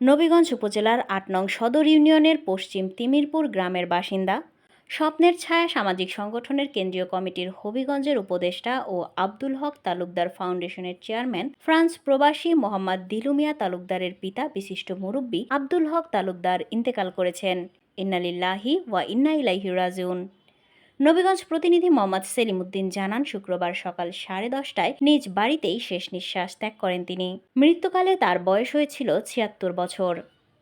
নবীগঞ্জ উপজেলার আট নং সদর ইউনিয়নের পশ্চিম তিমিরপুর গ্রামের বাসিন্দা, স্বপ্নের ছায়া সামাজিক সংগঠনের কেন্দ্রীয় কমিটির হবিগঞ্জের উপদেষ্টা ও আব্দুল হক তালুকদার ফাউন্ডেশনের চেয়ারম্যান ফ্রান্স প্রবাসী মোহাম্মদ দিলুমিয়া তালুকদারের পিতা বিশিষ্ট মুরব্বী আব্দুল হক তালুকদার ইন্তেকাল করেছেন। ইন্নালিল্লাহি ওয়া ইন্না ইলাইহি রাজিউন। নবীগঞ্জ প্রতিনিধি মোহাম্মদ সেলিম উদ্দিন জানান, শুক্রবার সকাল সাড়ে দশটায় নিজ বাড়িতেই শেষ নিঃশ্বাস ত্যাগ করেন তিনি। মৃত্যুকালে তার বয়স হয়েছিল ছিয়াত্তর বছর।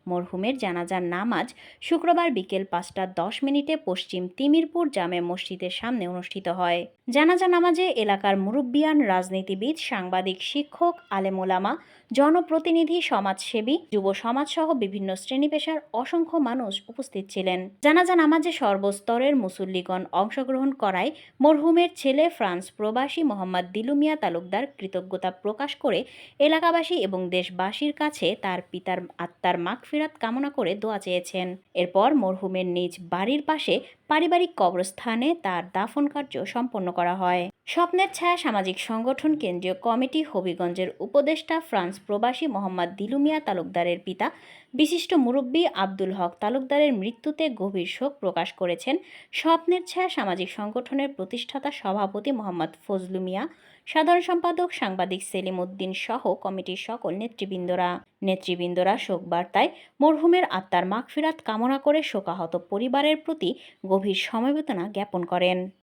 মরহুমের জানাজার নামাজ শুক্রবার বিকেল পাঁচটা দশ মিনিটে পশ্চিম তিমিরপুর জামে মসজিদের সামনে অনুষ্ঠিত হয়। জানাজা নামাজে এলাকার মুরব্বিয়ান রাজনীতিবিদ, সাংবাদিক, শিক্ষক আলেমোলামা জনপ্রতিনিধি, সমাজসেবী, যুব সমাজসহ বিভিন্ন শ্রেণি পেশার অসংখ্য মানুষ উপস্থিত ছিলেন। জানাজা নামাজে সর্বস্তরের মুসল্লিগণ অংশগ্রহণ করায় মরহুমের ছেলে ফ্রান্স প্রবাসী মোহাম্মদ দিলুমিয়া তালুকদার কৃতজ্ঞতা প্রকাশ করে এলাকাবাসী এবং দেশবাসীর কাছে তার পিতার আত্মার মাগফিরাত কামনা করে দোয়া চেয়েছেন। এরপর মরহুমের নিজ বাড়ির পাশে পারিবারিক কবরস্থানে তার দাফন কার্য সম্পন্ন করা হয়। স্বপ্নের ছায়া সামাজিক সংগঠন কেন্দ্রীয় কমিটি হবিগঞ্জের উপদেষ্টা ফ্রান্স প্রবাসী মোহাম্মদ দিলুমিয়া তালুকদারের পিতা, বিশিষ্ট মুরব্বী আব্দুল হক তালুকদারের মৃত্যুতে গভীর শোক প্রকাশ করেছেন স্বপ্নের ছায়া সামাজিক সংগঠনের প্রতিষ্ঠাতা সভাপতি মোহাম্মদ ফজলু মিয়া, সাধারণ সম্পাদক সাংবাদিক সেলিম উদ্দিন সহ কমিটির সকল নেতৃবৃন্দরা। নেতৃবৃন্দরা শোক বার্তায় মরহুমের আত্মার মাগফিরাত কামনা করে শোকাহত পরিবারের প্রতি গভীর সমবেদনা জ্ঞাপন করেন।